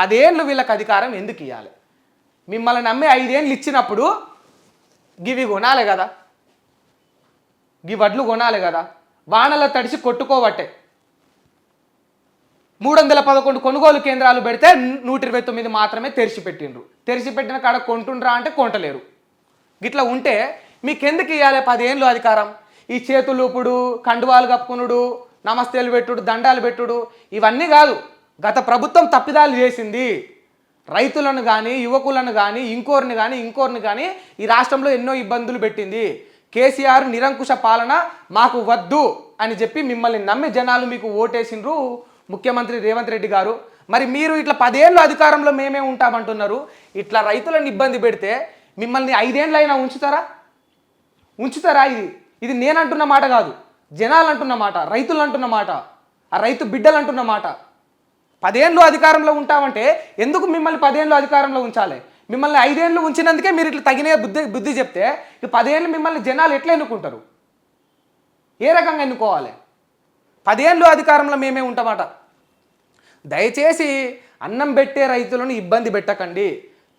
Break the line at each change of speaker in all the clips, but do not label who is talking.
పదేళ్ళు వీళ్ళకి అధికారం ఎందుకు ఇవ్వాలి మిమ్మల్ని నమ్మి ఐదేళ్ళు ఇచ్చినప్పుడు గివి కొనాలి కదా. గి వడ్లు కొనాలి కదా. వానల తడిసి కొట్టుకోవట్టే మూడు వందల పదకొండు కొనుగోలు కేంద్రాలు పెడితే నూట ఇరవై తొమ్మిది మాత్రమే తెరిచి పెట్టిండ్రు కాడ కొంటుండ్రా అంటే కొంటలేరు. గిట్లా ఉంటే మీకెందుకు ఇవ్వాలి పదేళ్ళు అధికారం? ఈ చేతులు ఇప్పుడు కండువాలు కప్పుకునుడు నమస్తేలు పెట్టుడు దండాలు పెట్టుడు ఇవన్నీ కాదు. గత ప్రభుత్వం తప్పిదాలు చేసింది. రైతులను కానీ యువకులను కానీ ఇంకోరిని కానీ ఇంకోరిని కానీ ఈ రాష్ట్రంలో ఎన్నో ఇబ్బందులు పెట్టింది. కేసీఆర్ నిరంకుశ పాలన మాకు వద్దు అని చెప్పి మిమ్మల్ని నమ్మి జనాలు మీకు ఓటేసిండ్రు ముఖ్యమంత్రి రేవంత్ రెడ్డి గారు. మరి మీరు ఇట్లా పదేళ్ళు అధికారంలో మేమే ఉంటామంటున్నారు. ఇట్లా రైతులను ఇబ్బంది పెడితే మిమ్మల్ని ఐదేళ్ళైనా ఉంచుతారా? ఉంచుతారా ఇది? ఇది నేను అంటున్న మాట కాదు. జనాలు అంటున్న మాట రైతులు అంటున్న మాట ఆ రైతు బిడ్డలు అంటున్న మాట. పదేళ్ళు అధికారంలో ఉంటామంటే ఎందుకు మిమ్మల్ని పదేళ్ళు అధికారంలో ఉంచాలి? మిమ్మల్ని ఐదేళ్ళు ఉంచినందుకే మీరు ఇట్లా తగిన బుద్ధి బుద్ధి చెప్తే ఇక పదేళ్ళు మిమ్మల్ని జనాలు ఎట్లా ఎన్నుకుంటారు? ఏ రకంగా ఎన్నుకోవాలి? పదేళ్ళు అధికారంలో మేమే ఉంటామట. దయచేసి అన్నం పెట్టే రైతులను ఇబ్బంది పెట్టకండి.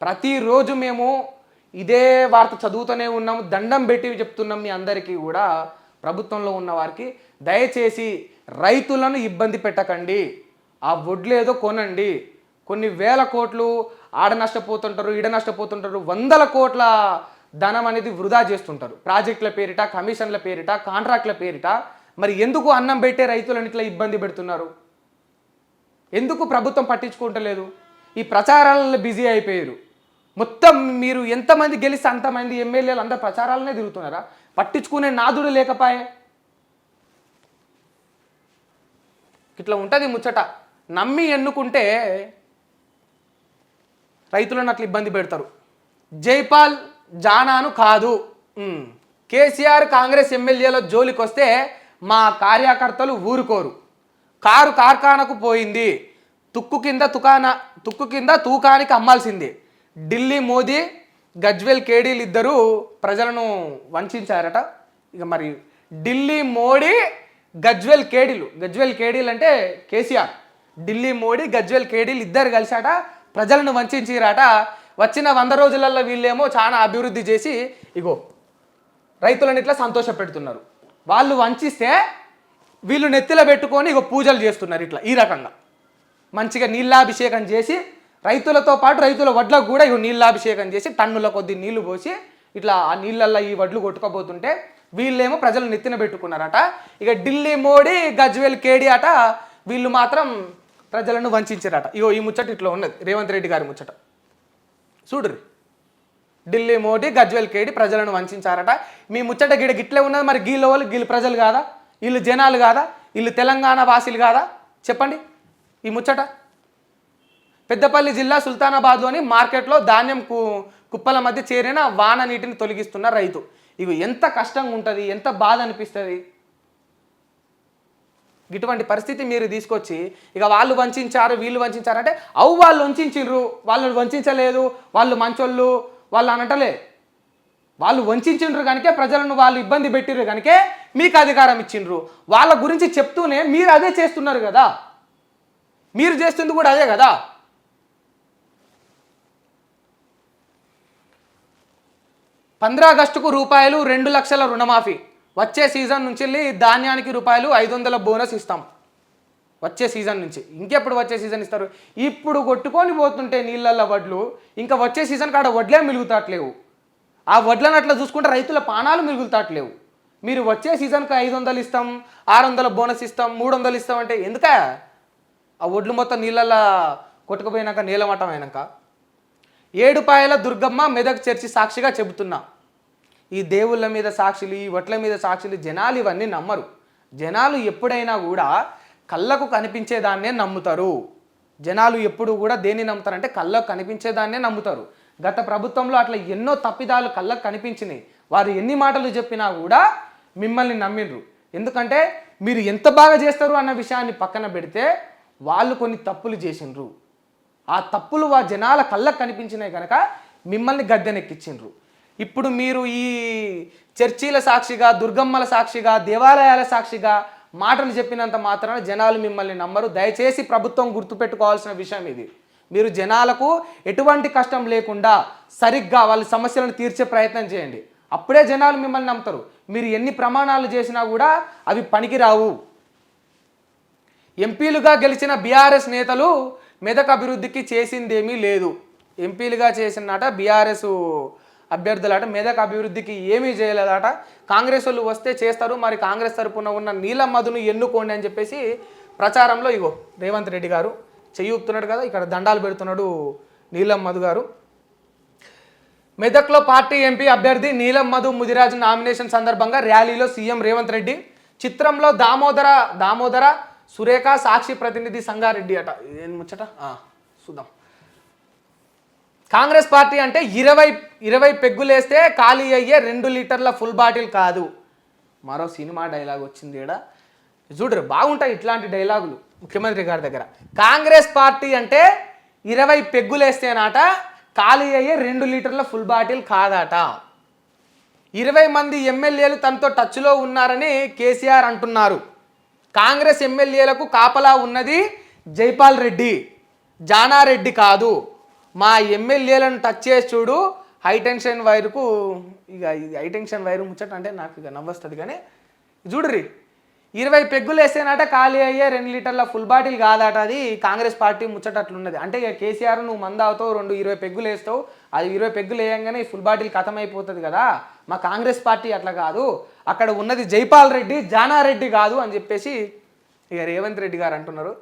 ప్రతిరోజు మేము ఇదే వార్త చదువుతూనే ఉన్నాము దండం పెట్టి చెప్తున్నాం మీ అందరికీ కూడా. ప్రభుత్వంలో ఉన్న వారికి దయచేసి రైతులను ఇబ్బంది పెట్టకండి. ఆ వడ్లు ఏదో కొనండి. కొన్ని వేల కోట్లు ఆడ నష్టపోతుంటారు ఈడ నష్టపోతుంటారు వందల కోట్ల ధనం అనేది వృధా చేస్తుంటారు. ప్రాజెక్టుల పేరిట కమిషన్ల పేరిట కాంట్రాక్ట్ల పేరిట మరి ఎందుకు అన్నం పెట్టే రైతులను ఇట్లా ఇబ్బంది పెడుతున్నారు? ఎందుకు ప్రభుత్వం పట్టించుకుంటలేదు? ఈ ప్రచారాలలో బిజీ అయిపోయారు. మొత్తం మీరు ఎంతమంది గెలిస్తే అంతమంది ఎమ్మెల్యేలు అందరు ప్రచారాలనే తిరుగుతున్నారా? పట్టించుకునే నాదుడు లేకపాయే. ఇట్లా ఉంటుంది ముచ్చట. నమ్మి ఎన్నుకుంటే రైతులను అట్లా ఇబ్బంది పెడతారు. జైపాల్ జానాను కాదు. కేసీఆర్ కాంగ్రెస్ ఎమ్మెల్యేల జోలికి వస్తే మా కార్యకర్తలు ఊరుకోరు. కారు కార్ఖానకు పోయింది. తుక్కు కింద తుకాన తుక్కు కింద తూకానికి అమ్మాల్సింది. ఢిల్లీ మోదీ గజ్వెల్ కేడీలు ఇద్దరు ప్రజలను వంచారట. ఇక మరి ఢిల్లీ మోడీ గజ్వెల్ కేడీలు. గజ్వెల్ కేడీలు అంటే కేసీఆర్. ఢిల్లీ మోడీ గజ్వేల్ కేడీలు ఇద్దరు కలిసాట ప్రజలను వంచిరాట వచ్చిన వంద రోజులలో వీళ్ళేమో చాలా అభివృద్ధి చేసి ఇగో రైతులను ఇట్లా సంతోష పెడుతున్నారు వాళ్ళు వంచిస్తే వీళ్ళు నెత్తిలో పెట్టుకొని ఇగో పూజలు చేస్తున్నారు ఇట్లా ఈ రకంగా. మంచిగా నీళ్ళాభిషేకం చేసి రైతులతో పాటు రైతుల వడ్లకు కూడా ఇగో నీళ్ళాభిషేకం చేసి టన్నుల కొద్ది నీళ్ళు పోసి ఇట్లా ఆ నీళ్ళల్లో ఈ వడ్లు కొట్టుకోబోతుంటే వీళ్ళేమో ప్రజలు నెత్తిన పెట్టుకున్నారట. ఇక ఢిల్లీ మోడీ గజ్వేల్ కేడి అట వీళ్ళు మాత్రం ప్రజలను వంచారట ఇగో ఈ ముచ్చట ఇట్లా ఉన్నది. రేవంత్ రెడ్డి గారి ముచ్చట. చూడుర్రి. ఢిల్లీ మోడీ గజ్వెల్ కేడి ప్రజలను వంచారట మీ ముచ్చట గిడ గిట్లే ఉన్నది మరి గీళ్ళ వాళ్ళు గీళ్ళు ప్రజలు కాదా? వీళ్ళు జనాలు కాదా? వీళ్ళు తెలంగాణ వాసులు కాదా? చెప్పండి. ఈ ముచ్చట. పెద్దపల్లి జిల్లా సుల్తానాబాద్లోని మార్కెట్లో ధాన్యం కు కుప్పల మధ్య చేరిన వాన నీటిని తొలగిస్తున్న రైతు. ఇవి ఎంత కష్టంగా ఉంటుంది ఎంత బాధ అనిపిస్తుంది. ఇటువంటి పరిస్థితి మీరు తీసుకొచ్చి ఇక వాళ్ళు వంచారు వీళ్ళు వంచారంటే అవు వాళ్ళు వంచు వాళ్ళు వంచలేదు. వాళ్ళు మంచోళ్ళు. వాళ్ళు అనటలే వాళ్ళు వంచు కనుకే ప్రజలను వాళ్ళు ఇబ్బంది పెట్టిర్రు కనుకే మీకు అధికారం ఇచ్చిండ్రు. వాళ్ళ గురించి చెప్తూనే మీరు అదే చేస్తున్నారు కదా. మీరు చేస్తుంది కూడా అదే కదా. పంద్రా ఆగస్టుకు రూపాయలు రెండు లక్షల రుణమాఫీ. వచ్చే సీజన్ నుంచి వెళ్ళి ధాన్యానికి రూపాయలు ఐదు వందల బోనస్ ఇస్తాం. వచ్చే సీజన్ నుంచి. ఇంకెప్పుడు వచ్చే సీజన్ ఇస్తారు? ఇప్పుడు కొట్టుకొని పోతుంటే నీళ్ళల్లో వడ్లు ఇంకా వచ్చే సీజన్ కాడ వడ్లే మిలుగుతాట్లేవు ఆ వడ్లను అట్లా చూసుకుంటే రైతుల పానాలు మిలుగుతాట్లేవు మీరు వచ్చే సీజన్కి ఐదు వందలు ఇస్తాం ఆరు వందల బోనస్ ఇస్తాం మూడు వందలు ఇస్తాం అంటే ఎందుక? ఆ వడ్లు మొత్తం నీళ్ళల్లో కొట్టుకుపోయినాక నీలమటం అయినాక ఏడుపాయల దుర్గమ్మ మెదక్ చర్చి సాక్షిగా చెబుతున్నా. ఈ దేవుళ్ళ మీద సాక్షులు ఈ వట్ల మీద సాక్షులు జనాలు ఇవన్నీ నమ్మరు. జనాలు ఎప్పుడైనా కూడా కళ్ళకు కనిపించేదాన్నే నమ్ముతారు. జనాలు ఎప్పుడు కూడా దేన్ని నమ్ముతారంటే కళ్ళకు కనిపించేదాన్నే నమ్ముతారు. గత ప్రభుత్వంలో అట్లా ఎన్నో తప్పిదాలు కళ్ళకు కనిపించినాయి. వారు ఎన్ని మాటలు చెప్పినా కూడా మిమ్మల్ని నమ్మిండ్రు. ఎందుకంటే మీరు ఎంత బాగా చేస్తారు అన్న విషయాన్ని పక్కన పెడితే వాళ్ళు కొన్ని తప్పులు చేసిండ్రు. ఆ తప్పులు ఆ జనాల కళ్ళకు కనిపించినాయి కనుక మిమ్మల్ని గద్దెనెక్కించిండ్రు. ఇప్పుడు మీరు ఈ చర్చీల సాక్షిగా దుర్గమ్మల సాక్షిగా దేవాలయాల సాక్షిగా మాటలు చెప్పినంత మాత్రాన జనాలు మిమ్మల్ని నమ్మరు. దయచేసి ప్రభుత్వం గుర్తుపెట్టుకోవాల్సిన విషయం ఇది. మీరు జనాలకు ఎటువంటి కష్టం లేకుండా సరిగ్గా వాళ్ళ సమస్యలను తీర్చే ప్రయత్నం చేయండి. అప్పుడే జనాలు మిమ్మల్ని నమ్ముతారు. మీరు ఎన్ని ప్రమాణాలు చేసినా కూడా అవి పనికిరావు. ఎంపీలుగా గెలిచిన బీఆర్ఎస్ నేతలు మెదక్ అభివృద్ధికి చేసిందేమీ లేదు. ఎంపీలుగా చేసినట బీఆర్ఎస్ అభ్యర్థులట మెదక్ అభివృద్ధికి ఏమీ చేయలేదట. కాంగ్రెస్ వాళ్ళు వస్తే చేస్తారు మరి కాంగ్రెస్ తరపున ఉన్న నీలం మధును ఎన్నుకోండి అని చెప్పేసి ప్రచారంలో ఇగో రేవంత్ రెడ్డి గారు చెయ్యూపుతున్నాడు కదా ఇక్కడ దండాలు పెడుతున్నాడు నీలం మధు గారు. మెదక్లో పార్టీ ఎంపీ అభ్యర్థి నీలం మధు ముదిరాజు నామినేషన్ సందర్భంగా ర్యాలీలో సీఎం రేవంత్ రెడ్డి చిత్రంలో దామోదర దామోదర సురేఖ సాక్షి ప్రతినిధి సంగారెడ్డి అట. ఏం ముచ్చట? చూద్దాం. కాంగ్రెస్ పార్టీ అంటే ఇరవై ఇరవై పెగ్గులేస్తే ఖాళీ అయ్యే రెండు లీటర్ల ఫుల్ బాటిల్ కాదు. మరో సినిమా డైలాగ్ వచ్చింది ఇక్కడ చూడరు బాగుంటాయి ఇట్లాంటి డైలాగులు ముఖ్యమంత్రి గారి దగ్గర. కాంగ్రెస్ పార్టీ అంటే ఇరవై పెగ్గులేస్తేనాట ఖాళీ అయ్యే రెండు లీటర్ల ఫుల్ బాటిల్ కాదట. ఇరవై మంది ఎమ్మెల్యేలు తనతో టచ్లో ఉన్నారని కేసీఆర్ అంటున్నారు. కాంగ్రెస్ ఎమ్మెల్యేలకు కాపలా ఉన్నది జైపాల్ రెడ్డి. జానారెడ్డి కాదు. మా ఎమ్మెల్యేలను టచ్ చేసి చూడు హైటెన్షన్ వైర్కు ఇక ఇది వైర్ ముచ్చట అంటే నాకు ఇక నవ్వొస్తుంది కానీ చూడ్రి ఇరవై పెగ్గులు వేసేనట ఖాళీ అయ్యే రెండు లీటర్ల ఫుల్ బాటిల్ కాదట అది కాంగ్రెస్ పార్టీ ముచ్చట అట్లున్నది. అంటే ఇక కేసీఆర్ నువ్వు మంద అవుతావు రెండు ఇరవై పెగ్గులు వేస్తావు అది ఇరవై పెగ్గులు వేయంగానే ఈ ఫుల్ బాటిల్ ఖతం అయిపోతుంది కదా మా కాంగ్రెస్ పార్టీ అట్లా కాదు అక్కడ ఉన్నది జైపాల్ రెడ్డి జానారెడ్డి కాదు అని చెప్పేసి ఇక రేవంత్ రెడ్డి గారు అంటున్నారు.